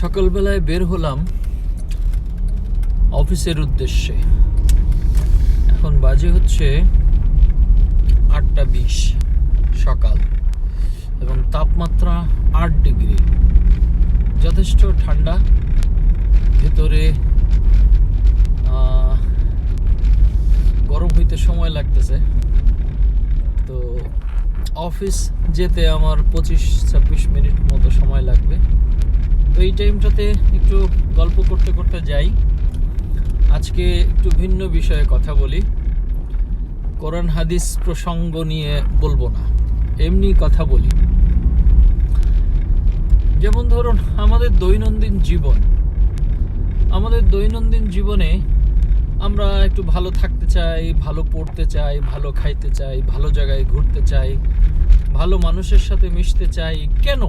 সকালবেলায় বের হলাম অফিসের উদ্দেশ্যে। এখন বাজে হচ্ছে আটটা বিশ সকাল এবং তাপমাত্রা আট ডিগ্রি। যথেষ্ট ঠান্ডা। ভেতরে গরম হইতে সময় লাগতেছে। তো অফিস যেতে আমার পঁচিশ ছাব্বিশ মিনিট মতো সময় লাগবে। তো এই টাইমটাতে একটু গল্প করতে করতে যাই। আজকে একটু ভিন্ন বিষয়ে কথা বলি। কোরআন হাদিস প্রসঙ্গ নিয়ে বলব না, এমনি কথা বলি। যেমন ধরুন, আমাদের দৈনন্দিন জীবন। আমাদের দৈনন্দিন জীবনে আমরা একটু ভালো থাকতে চাই, ভালো পড়তে চাই, ভালো খাইতে চাই, ভালো জায়গায় ঘুরতে চাই, ভালো মানুষের সাথে মিশতে চাই। কেন?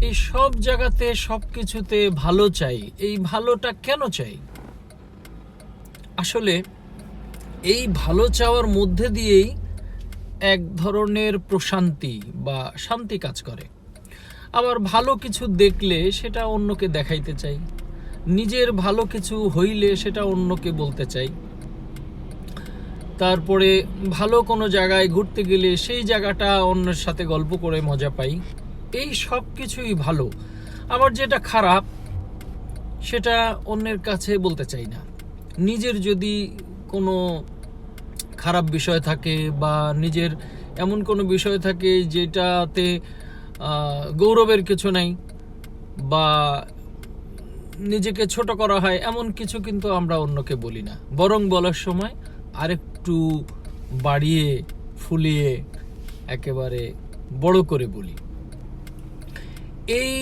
এই সব জায়গাতে, সব কিছুতে ভালো চাই। এই ভালোটা কেন চাই? আসলে, এই ভালো চাওয়ার মধ্যে দিয়েই এক ধরনের প্রশান্তি বা শান্তি কাজ করে। আবার ভালো কিছু দেখলে সেটা অন্যকে দেখাইতে চাই। নিজের ভালো কিছু হইলে সেটা অন্যকে বলতে চাই। তারপরে ভালো কোনো জায়গায় ঘুরতে গেলে সেই জায়গাটা অন্যের সাথে গল্প করে মজা পাই। এই সব কিছুই ভালো। আবার যেটা খারাপ, সেটা অন্যের কাছে বলতে চাই না। নিজের যদি কোনো খারাপ বিষয় থাকে বা নিজের এমন কোনো বিষয় থাকে যেটাতে গৌরবের কিছু নাই বা নিজেকে ছোট করা হয়, এমন কিছু কিন্তু আমরা অন্যকে বলি না। বরং বলার সময় আরেকটু বাড়িয়ে, ফুলিয়ে একেবারে বড় করে বলি। এই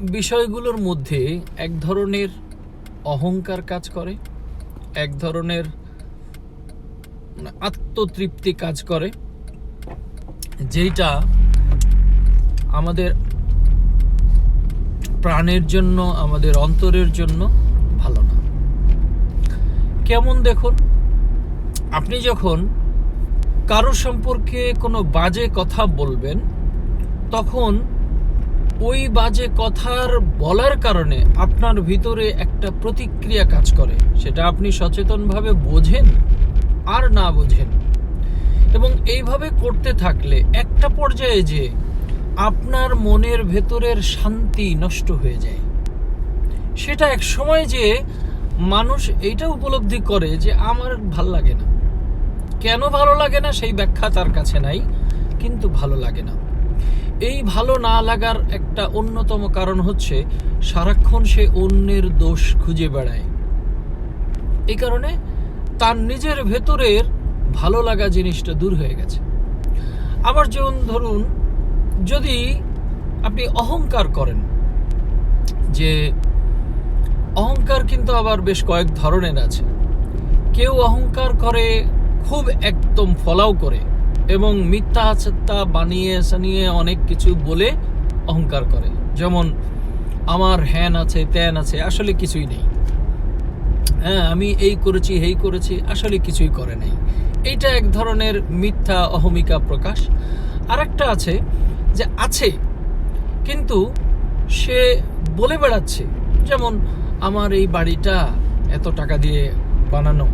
বিষয়গুলোর মধ্যে এক ধরনের অহংকার কাজ করে, এক ধরনের আত্মতৃপ্তি কাজ করে যেটা আমাদের প্রাণের জন্য, আমাদের অন্তরের জন্য ভালো না। কেমন দেখুন, আপনি যখন কারও সম্পর্কে কোনো বাজে কথা বলবেন, তখন ওই বাজে কথার বলার কারণে আপনার ভিতরে একটা প্রতিক্রিয়া কাজ করে। সেটা আপনি সচেতনভাবে বোঝেন আর না বোঝেন। এবং এইভাবে করতে থাকলে একটা পর্যায়ে যে আপনার মনের ভেতরের শান্তি নষ্ট হয়ে যায়। সেটা এক সময় যে মানুষ এইটা উপলব্ধি করে যে আমার ভালো লাগে না। কেন ভালো লাগে না সেই ব্যাখ্যা তার কাছে নাই, কিন্তু ভালো লাগে না। এই ভালো না লাগার একটা অন্যতম কারণ হচ্ছে সারাক্ষণ সে অন্যের দোষ খুঁজে বেড়ায়। এই কারণে তার নিজের ভেতরের ভালো লাগা জিনিসটা দূর হয়ে গেছে। আবার যেমন ধরুন, যদি আপনি অহংকার করেন, যে অহংকার কিন্তু আবার বেশ কয়েক ধরনের আছে। কেউ অহংকার করে, খুব একদম ফলাও করে। এবং মিথ্যা আচাত্তা বানিয়ে, সানিয়ে অনেক কিছু বলে অহংকার করে। যেমন, আমার হ্যান আছে, ত্যান আছে, আসলে কিছুই নেই। হ্যাঁ আমি এই করেছি এই করেছি, আসলে কিছুই করে নাই। এইটা এক ধরনের মিথ্যা, অহমিকা প্রকাশ। আরেকটা আছে যে, আছে, কিন্তু সে বলে বেড়াচ্ছে, যেমন, আমার এই বাড়িটা এত টাকা দিয়ে বানানো,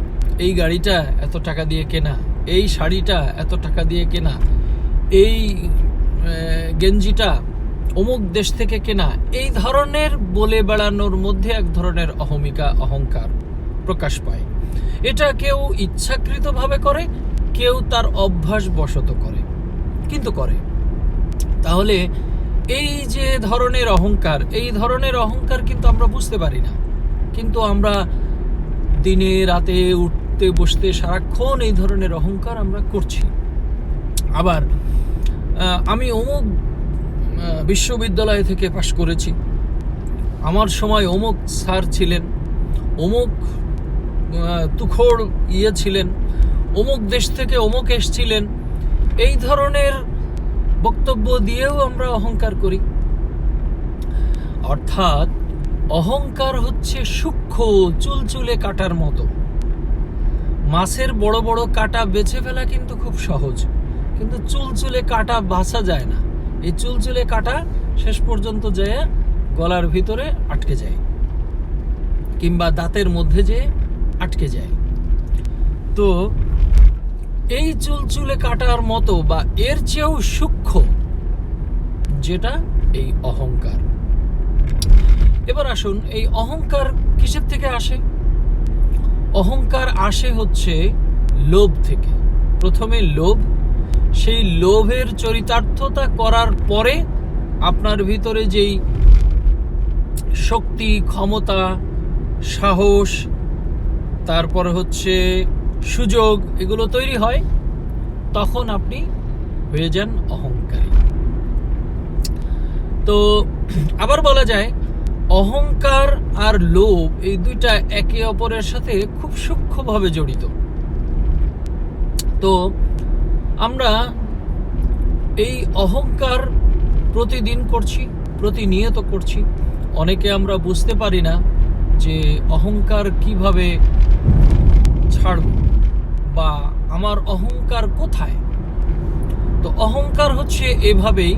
এই গাড়িটা এত টাকা দিয়ে কেনা এই শাড়িটা এত টাকা দিয়ে কেনা, এই গেঞ্জিটা অমুক দেশ থেকে কেনা, এই ধরনের বলে বেড়ানোর মধ্যে এক ধরনের অহমিকা, অহংকার প্রকাশ পায়। এটা কেউ ইচ্ছাকৃতভাবে করে, কেউ তার অভ্যাস বশত করে, কিন্তু করে। তাহলে এই যে ধরনের অহংকার, এই ধরনের অহংকার কিন্তু আমরা বুঝতে পারি না। কিন্তু আমরা দিনে রাতে উঠতে বসতে সারাক্ষণ এই ধরনের অহংকার আমরা করছি। আবার আমি অমুক বিশ্ববিদ্যালয় থেকে পাশ করেছি। আমার সময় অমুক স্যার ছিলেন, অমুক তুখোড় ইয়ে ছিলেন, অমুক দেশ থেকে অমুক এসছিলেন, এই ধরনের বক্তব্য দিয়েও আমরা অহংকার করি। অর্থাৎ, অহংকার হচ্ছে সূক্ষ্ম, চুলচুলে কাটার মতো। মাছের বড় বড় কাটা বেছে ফেলা কিন্তু খুব সহজ। কিন্তু চুলচুলে কাটা বাছা যায় না। এই চুলচুলে কাটা শেষ পর্যন্ত যেয়ে গলার ভিতরে আটকে যায় কিংবা দাঁতের মধ্যে যে আটকে যায়। তো এই চুলচুলে কাটার মতো বা এর চেয়েও সূক্ষ্ম যেটা এই অহংকার। এবার আসুন, এই অহংকার কিসের থেকে আসে? অহংকার আসে হচ্ছে লোভ থেকে। প্রথমে লোভ, সেই লোভের চরিতার্থতা করার পরে আপনার ভিতরে যেই শক্তি, ক্ষমতা, সাহস, তারপরে হচ্ছে সুযোগ এগুলো তৈরি হয়, তখন আপনি হয়ে যান অহংকারী। তো আবার বলা যায় অহংকার আর লোভ এই দুইটা একে অপরের সাথে খুব সূক্ষ্মভাবে জড়িত। তো আমরা এই অহংকার প্রতিদিন করছি, প্রতিনিয়ত করছি। অনেকে আমরা বুঝতে পারি না যে অহংকার কীভাবে ছাড়ব বা আমার অহংকার কোথায়? তো অহংকার হচ্ছে এভাবেই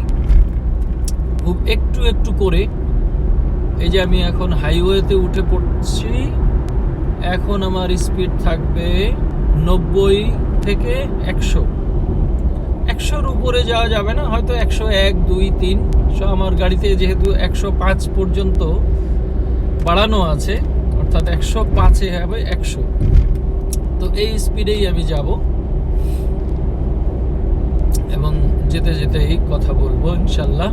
খুব একটু একটু করে এই যে আমি এখন হাইওয়েতে উঠে পড়ছি, এখন আমার স্পিড থাকবে নব্বই থেকে একশো। একশোর উপরে যাওয়া যাবে না, হয়তো একশো এক, দুই, তিন। সো আমার গাড়িতে যেহেতু একশো পাঁচ পর্যন্ত বাড়ানো আছে, অর্থাৎ একশো পাঁচে হবে একশো। তো এই স্পিডেই আমি যাব। এবং যেতে যেতেই কথা বলব ইনশাল্লাহ।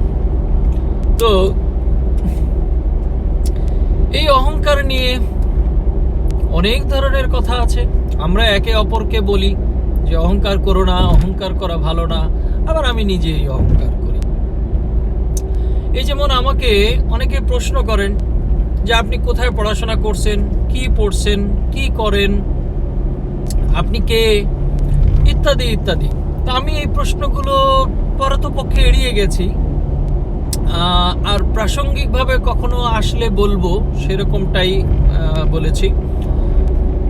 তো এই অহংকার নিয়ে অনেক ধরনের কথা আছে। আমরা একে অপরকে বলি যে অহংকার করো না, অহংকার করা ভালো না, আবার আমি নিজেই অহংকার করি। এই যেমন আমাকে অনেকে প্রশ্ন করেন যে আপনি কোথায় পড়াশোনা করছেন, কি পড়ছেন, কি করেন, আপনি কে, ইত্যাদি ইত্যাদি। তা আমি এই প্রশ্নগুলো পরতপক্ষে এড়িয়ে গেছি। আর প্রাসঙ্গিকভাবে কখনো আসলে বলব, সেরকমটাই বলেছি।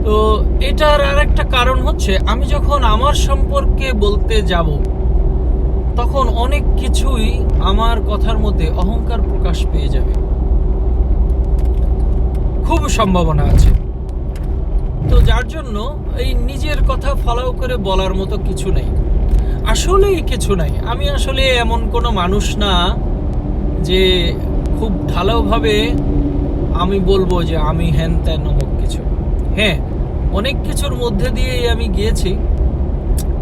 তো এটার আর একটা কারণ হচ্ছে, আমি যখন আমার সম্পর্কে বলতে যাব, তখন অনেক কিছুই আমার কথার মধ্যে অহংকার প্রকাশ পেয়ে যাবে। খুব সম্ভাবনা আছে। তো যার জন্য এই নিজের কথা ফলাও করে বলার মতো কিছু নেই। আসলেই কিছু নাই। আমি আসলে এমন কোনো মানুষ না যে খুব ঢালাওভাবে আমি বলব যে আমি হ্যান ত্যান অমুক কিছু। হ্যাঁ অনেক কিছুর মধ্যে দিয়েই আমি গিয়েছি।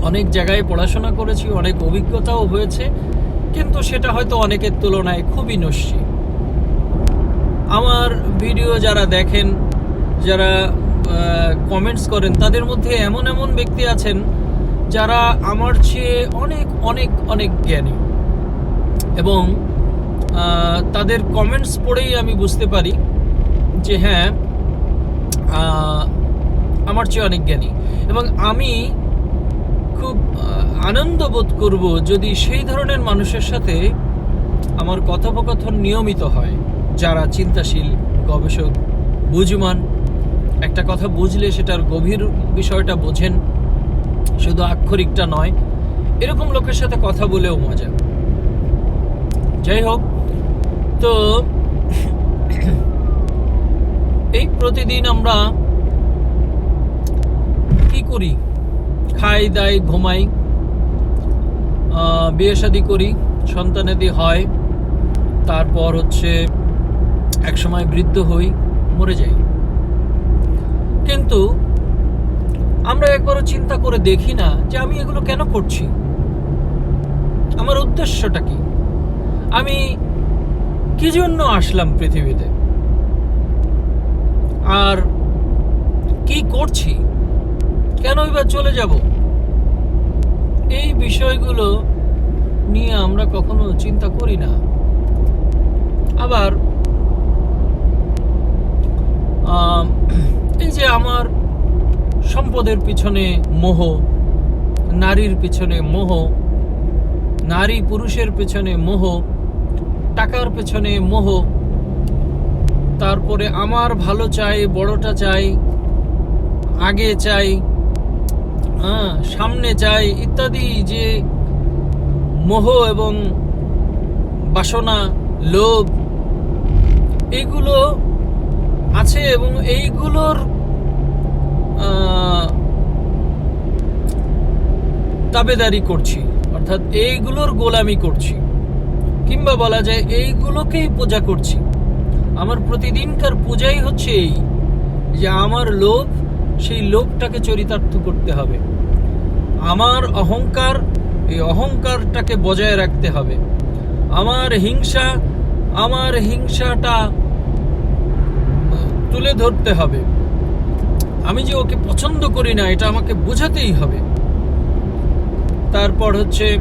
অনেক জায়গায় পড়াশোনা করেছি, অনেক অভিজ্ঞতাও হয়েছে, কিন্তু সেটা হয়তো অনেকের তুলনায় খুবই নস্যি। আমার ভিডিও যারা দেখেন, যারা কমেন্টস করেন, তাদের মধ্যে এমন এমন ব্যক্তি আছেন যারা আমার চেয়ে অনেক অনেক অনেক জ্ঞানী। এবং তাদের কমেন্টস পড়েই আমি বুঝতে পারি যে হ্যাঁ আমার চেয়ে অনেক জ্ঞানী। এবং আমি খুব আনন্দ বোধ করব যদি সেই ধরনের মানুষের সাথে আমার কথোপকথন নিয়মিত হয়, যারা চিন্তাশীল, গবেষক বুঝমান একটা কথা বুঝলে সেটার গভীর বিষয়টা বোঝেন, শুধু আক্ষরিকটা নয়, এরকম লোকের সাথে কথা বলেও মজা। যাই হোক তো এই প্রতিদিন আমরা কি করি? খাই, দাই, ঘুমাই বিয়ে শাদি করি, সন্তানেদি হয়, তারপর হচ্ছে এক সময় বৃদ্ধ হই, মরে যাই। কিন্তু আমরা একবারও চিন্তা করে দেখি না যে আমি এগুলো কেন করছি? আমার উদ্দেশ্যটা কি? আমি কি জন্য আসলাম পৃথিবীতে? আর কি করছি? কেন এবার চলে যাব? এই বিষয়গুলো নিয়ে আমরা কখনো চিন্তা করি না। আবার এই যে আমার সম্পদের পিছনে মোহ, নারীর পিছনে মোহ, নারী পুরুষের পেছনে মোহ টাকার পেছনে মোহ। তারপরে আমার ভালো চাই বড়টা চাই আগে চাই হ্যাঁ সামনে চাই ইত্যাদি যে মোহ এবং বাসনা লোভ এইগুলো আছে এবং এইগুলোর আহ, তাবেদারি করছি। অর্থাৎ এইগুলোর গোলামি করছি। কিংবা বলা যায় এইগুলোকেই পূজা করছি। আমার প্রতিদিনকার পূজাই হচ্ছে এই, যে আমার লোভ, সেই লোভটাকে চরিতার্থ করতে হবে। আমার অহংকার, এই অহংকারটাকে বজায় রাখতে হবে। আমার হিংসা, আমার হিংসাটা তুলে ধরতে হবে। আমি যে ওকে পছন্দ করি না, এটা আমাকে বোঝাতেই হবে। তারপর হচ্ছে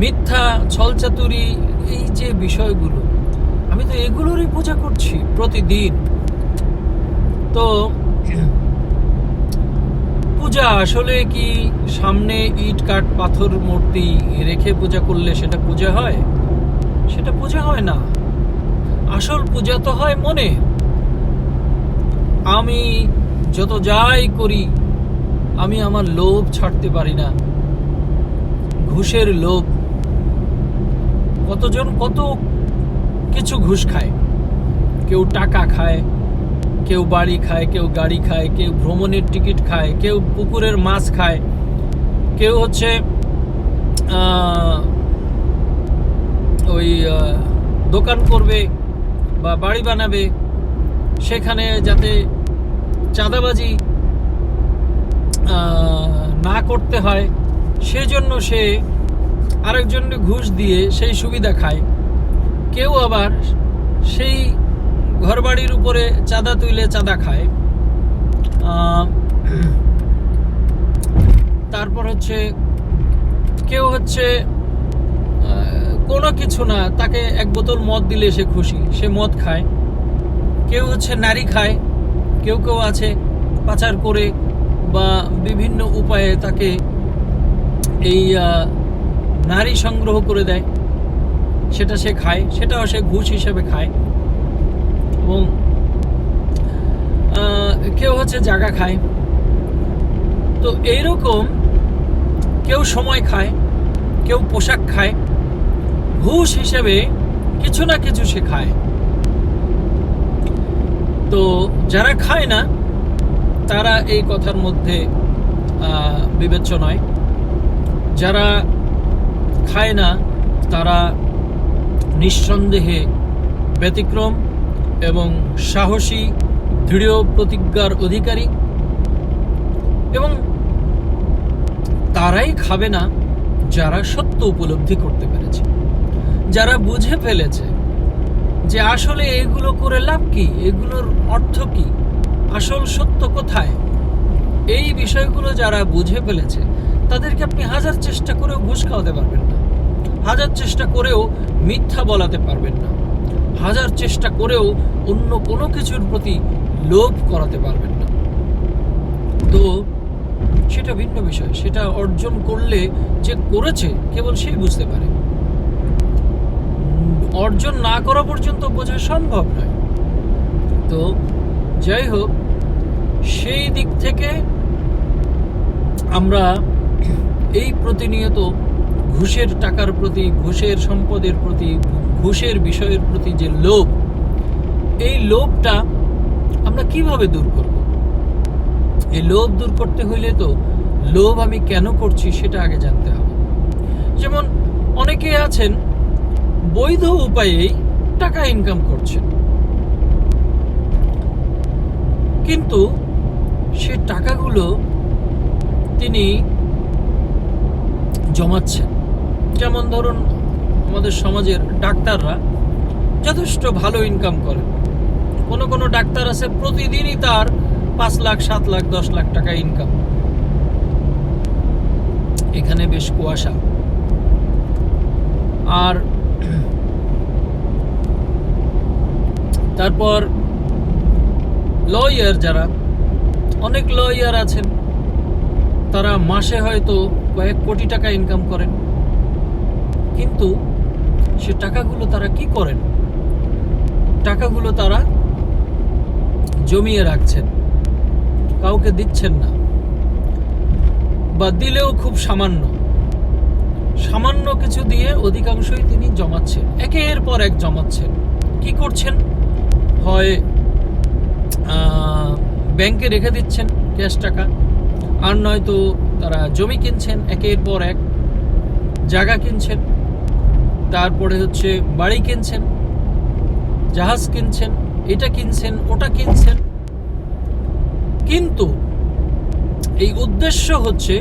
মিথ্যা, ছলচাতুরি, এই যে বিষয়গুলো, আমি তো এগুলোরই পূজা করছি প্রতিদিন। তো পূজা আসলে কি সামনে ইট, কাঠ, পাথর, মূর্তি রেখে পূজা করলে সেটা পূজা হয়? সেটা পূজা হয় না। আসল পূজা তো হয় মনে। আমি যত যাই করি, আমি আমার লোভ ছাড়তে পারি না। ঘুষের লোভ। কতজন, কত কিছু ঘুষ খায়। কেউ টাকা খায়, কেউ বাড়ি খায়, কেউ গাড়ি খায়, কেউ ভ্রমণের টিকিট খায়, কেউ পুকুরের মাছ খায়, কেউ হচ্ছে ওই দোকান করবে বা বাড়ি বানাবে, সেখানে যাতে চাঁদাবাজি না করতে হয়, সেজন্য সে আরেকজনকে ঘুষ দিয়ে সেই সুবিধা খায়। কেউ আবার সেই ঘরবাড়ির উপরে চাঁদা তুলে চাঁদা খায়। তারপর হচ্ছে কেউ হচ্ছে কোনো কিছু না, তাকে এক বোতল মদ দিলে সে খুশি, সে মদ খায়। কেউ হচ্ছে নারী খায়, কেউ কেউ আছে পাচার করে বা বিভিন্ন উপায়ে তাকে এই নারী সংগ্রহ করে দেয়। সেটা সে খায়, সেটাও সে ঘুষ হিসেবে খায়। এবং কেউ হচ্ছে জায়গা খায়। তো এইরকম কেউ সময় খায়, কেউ পোশাক খায়, ঘুষ হিসেবে কিছু না কিছু সে খায়। তো যারা খায় না, তারা এই কথার মধ্যে বিবেচ্য নয়। যারা খায় না, তারা নিঃসন্দেহে ব্যতিক্রম এবং সাহসী, দৃঢ় প্রতিজ্ঞার অধিকারী। এবং তারাই খাবে না যারা সত্য উপলব্ধি করতে পেরেছে। যারা বুঝে ফেলেছে যে আসলে এগুলো করে লাভ কি, এগুলোর অর্থ কি, আসল সত্য কোথায়, এই বিষয়গুলো যারা বুঝে ফেলেছে, তাদেরকে আপনি হাজার চেষ্টা করেও ঘুষ খাওয়াতে পারবেন না। হাজার চেষ্টা করেও মিথ্যা বলাতে পারবেন না। হাজার চেষ্টা করেও অন্য কোনো কিছুর প্রতি লোভ করাতে পারবেন না। তো সেটা ভিন্ন বিষয়, সেটা অর্জন করলে যে করেছে কেবল সেই বুঝতে পারে। অর্জন না করা পর্যন্ত বোঝা সম্ভব নয়। তো যাই হোক, সেই দিক থেকে আমরা এই প্রতিনিয়ত ঘুষের টাকার প্রতি, ঘুষের সম্পদের প্রতি, ঘুষের বিষয়ের প্রতি যে লোভ, এই লোভটা আমরা কীভাবে দূর করব? এই লোভ দূর করতে হইলে তো লোভ আমি কেন করছি সেটা আগে জানতে হবে। যেমন অনেকে আছেন, বৈধ উপায়েই টাকা ইনকাম করছেন। কিন্তু সে টাকাগুলো তিনি জমাচ্ছেন। যেমন ধরুন আমাদের সমাজের ডাক্তাররা যথেষ্ট ভালো ইনকাম করে। কোনো কোনো ডাক্তার আছে প্রতিদিনই তার পাঁচ লাখ, সাত লাখ, দশ লাখ টাকা ইনকাম এখানে বেশ কুয়াশা। আর তারপর লয়ার যারা, অনেক লয়ার আছেন, তারা মাসে হয়তো কয়েক কোটি টাকা ইনকাম করেন। কিন্তু সে টাকাগুলো তারা কি করেন? টাকাগুলো তারা জমিয়ে রাখছেন। কাউকে দিচ্ছেন না। বা দিলেও খুব সামান্য। সামান্য কিছু দিয়ে অধিকাংশই তিনি জমাচ্ছেন। একের পর এক জমাচ্ছেন। কি করছেন? হয় ব্যাংকে রেখে দিচ্ছেন ক্যাশ টাকা। আর নয়তো তারা জমি কিনছেন, একের পর এক জায়গা কিনছেন। তারপরে হচ্ছে বাড়ি কিনছেন, জাহাজ কিনছেন, এটা কিনছেন, ওটা কিনছেন। কিন্তু এই উদ্দেশ্য হচ্ছে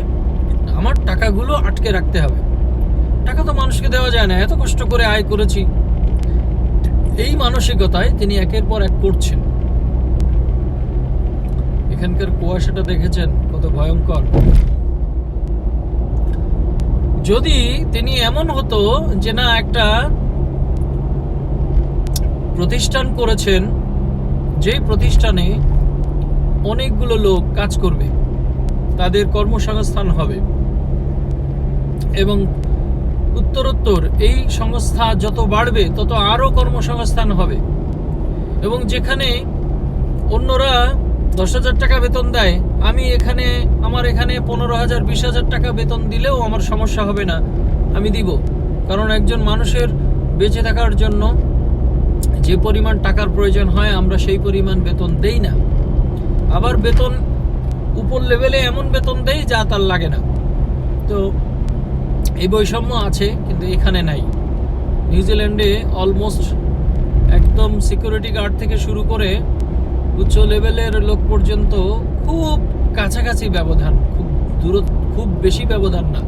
আমার টাকাগুলো আটকে রাখতে হবে। টাকা তো মানুষকে দেওয়া যায় না, এত কষ্ট করে আয় করেছি। এই মানসিকতায় তিনি একের পর এক করছেন। এখানকার কুয়াশাটা দেখেছেন, কত ভয়ঙ্কর। যদি তিনি এমন হতো যে না, একটা প্রতিষ্ঠান করেছেন, যেই প্রতিষ্ঠানে অনেকগুলো লোক কাজ করবে, তাদের কর্মসংস্থান হবে। এবং উত্তরোত্তর এই সংস্থা যত বাড়বে, তত আরও কর্মসংস্থান হবে। এবং যেখানে অন্যরা দশ হাজার টাকা বেতন দেয়, আমি এখানে, আমার এখানে পনেরো হাজার বিশ হাজার টাকা বেতন দিলেও আমার সমস্যা হবে না। আমি দিব। কারণ একজন মানুষের বেঁচে থাকার জন্য যে পরিমাণ টাকার প্রয়োজন হয়, আমরা সেই পরিমাণ বেতন দেই না। আবার বেতন উপর লেভেলে এমন বেতন দেই যা তার লাগে না। তো এই বৈষম্য আছে, কিন্তু এখানে নাই। নিউজিল্যান্ডে অলমোস্ট একদম সিকিউরিটি গার্ড থেকে শুরু করে উচ্চ লেভেলের লোক পর্যন্ত খুব কাছাকাছি ব্যবধান, খুব দূর খুব বেশি ব্যবধান না।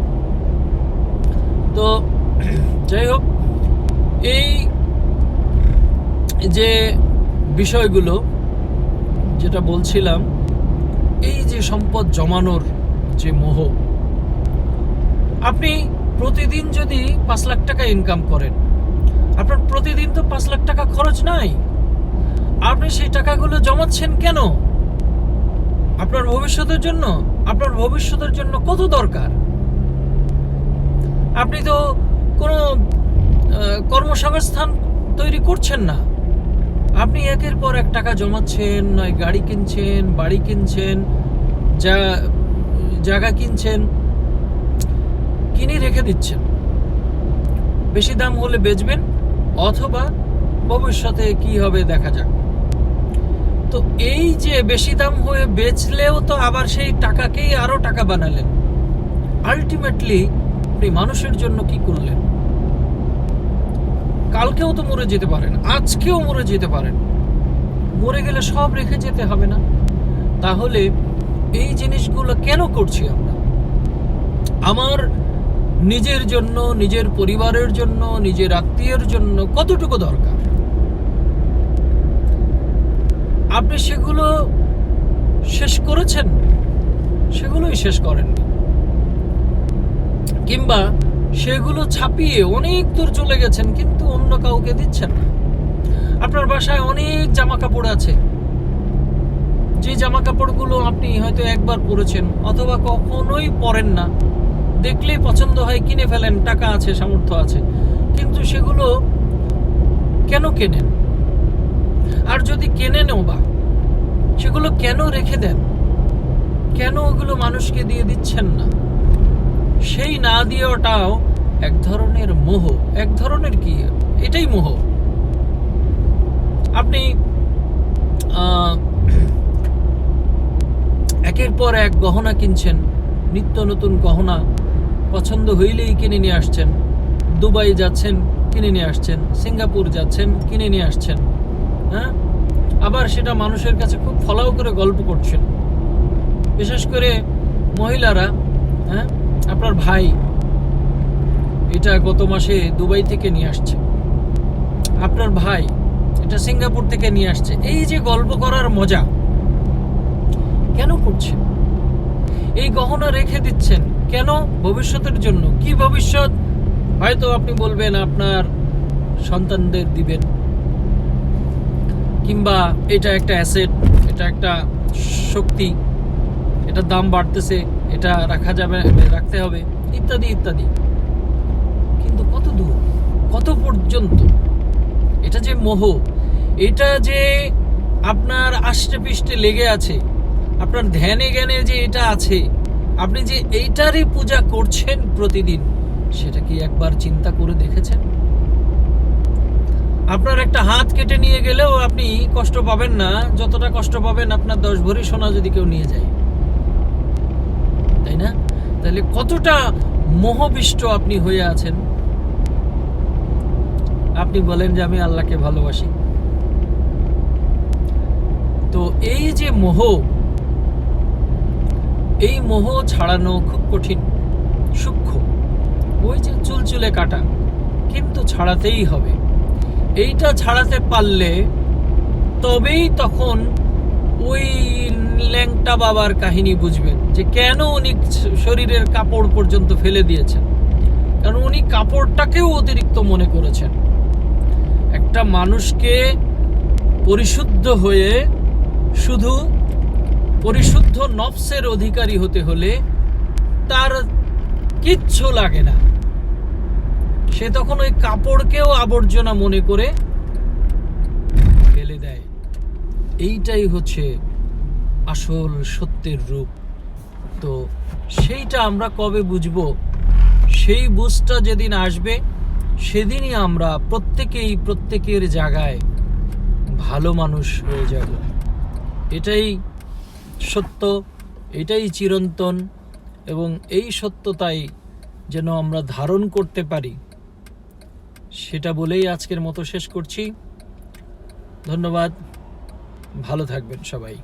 তো যাই হোক, এই যে বিষয়গুলো যেটা বলছিলাম, এই যে সম্পদ জমানোর যে মোহ, আপনি প্রতিদিন যদি পাঁচ লাখ টাকা ইনকাম করেন, আপনার প্রতিদিন তো পাঁচ লাখ টাকা খরচ নাই। আপনি সেই টাকাগুলো জমাচ্ছেন কেন? আপনার ভবিষ্যতের জন্য, আপনার ভবিষ্যতের জন্য কত দরকার? আপনি তো কোনো কর্মসংস্থান তৈরি করছেন না। আপনি একের পর এক টাকা জমাচ্ছেন, নয় গাড়ি কিনছেন, বাড়ি কিনছেন, যা, জায়গা কিনছেন, কিনে রেখে দিচ্ছেন। বেশি দাম হলে বেচবেন, অথবা ভবিষ্যতে কি হবে দেখা যাক। তো এই যে বেশি দাম হয়ে বেচলেও তো আবার সেই টাকাকেই আরও টাকা বানালেন। আলটিমেটলি আপনি মানুষের জন্য কি করলেন? কালকেও তো মরে যেতে পারেন, আজকেও মরে যেতে পারেন। মরে গেলে সব রেখে যেতে হবে না। তাহলে এই জিনিসগুলো কেন করছি আমরা? আমার নিজের জন্য, নিজের পরিবারের জন্য, নিজের আত্মীয়ের জন্য কতটুকু দরকার? আপনি সেগুলো শেষ করেছেন? সেগুলোই শেষ করেননি কিংবা সেগুলো ছাপিয়ে অনেক দূর চলে গেছেন, কিন্তু অন্য কাউকে দিচ্ছেন না। আপনার বাসায় অনেক জামা কাপড় আছে। যে জামা কাপড়গুলো আপনি হয়তো একবার পরেছেন, অথবা কখনোই পরেন না। দেখলেই পছন্দ হয়, কিনে ফেলেন, টাকা আছে, সামর্থ্য আছে। কিন্তু সেগুলো কেন কেনেন? আর যদি কেনে নেও বা, সেগুলো কেন রেখে দেন? কেন ওগুলো মানুষকে দিয়ে দিচ্ছেন না? সেই না দিয়েওটাও এক ধরনের মোহ। এক ধরনের কি? এটাই মোহ। আপনি একের পর এক গহনা কিনছেন, নিত্য নতুন গহনা, পছন্দ হইলেই কিনে নিয়ে আসছেন, দুবাই যাচ্ছেন, কিনে নিয়ে আসছেন, সিঙ্গাপুর যাচ্ছেন, কিনে নিয়ে আসছেন। হ্যাঁ? আবার সেটা মানুষের কাছে খুব ফলাও করে গল্প করছেন। বিশেষ করে মহিলারা হ্যাঁ? আপনার ভাই, এটা গত মাসে দুবাই থেকে নিয়ে আসছে। আপনার ভাই, এটা সিঙ্গাপুর থেকে নিয়ে আসছে। এই যে গল্প করার মজা, কেন করছেন? এই গহনা রেখে দিচ্ছেন কেন ভবিষ্যতের জন্য? কি ভবিষ্যৎ? হয়তো আপনি বলবেন আপনার সন্তানদের দিবেন। কিংবা এটা একটা অ্যাসেট এটা একটা শক্তি, এটার দাম বাড়তেছে, এটা রাখা যাবে রাখতে হবে, ইত্যাদি ইত্যাদি। কিন্তু কত দূর, কত পর্যন্ত? এটা যে মোহ, এটা যে আপনার আষ্টে পৃষ্ঠে লেগে আছে, আপনার ধ্যানে জ্ঞানে যে এটা আছে, আপনি যে এইটারই পূজা করছেন প্রতিদিন, সেটা কি একবার চিন্তা করে দেখেছেন? আপনার একটা হাত কেটে নিয়ে গেলেও আপনি কষ্ট পাবেন না। যতটা কষ্ট পাবেন আপনার দশ ভরি সোনা যদি কেউ নিয়ে যায়। তাই না? তাহলে কতটা মোহবিষ্ট আপনি হয়ে আছেন? আপনি বলেন যে আমি আল্লাহকে ভালোবাসি। তো এই যে মোহ, এই মোহ ছাড়ানো খুব কঠিন, সূক্ষ্ম। ওই যে চুলচুলে কাটা, কিন্তু ছাড়াতেই হবে। এইটা ছাড়াতে পারলে তবেই তখন ওই ল্যাংটা বাবার কাহিনী বুঝবেন যে কেন উনি শরীরের কাপড় পর্যন্ত ফেলে দিয়েছেন। কারণ উনি কাপড়টাকেও অতিরিক্ত মনে করেছেন। একটা মানুষকে পরিশুদ্ধ হয়ে শুধু পরিশুদ্ধ নফসের অধিকারী হতে হলে তার কিচ্ছু লাগে না। সে তখন ওই কাপড়কেও আবর্জনা মনে করে ফেলে দেয়। এইটাই হচ্ছে আসল সত্যের রূপ। তো সেইটা আমরা কবে বুঝব? সেই বুঝটা যেদিন আসবে, সেদিনই আমরা প্রত্যেকেই প্রত্যেকের জায়গায় ভালো মানুষ হয়ে যাব। এটাই সত্য, এটাই চিরন্তন এবং এই সত্যতাই যেন আমরা ধারণ করতে পারি। সেটা বলেই আজকের মতো শেষ করছি। ধন্যবাদ। ভালো থাকবেন সবাই।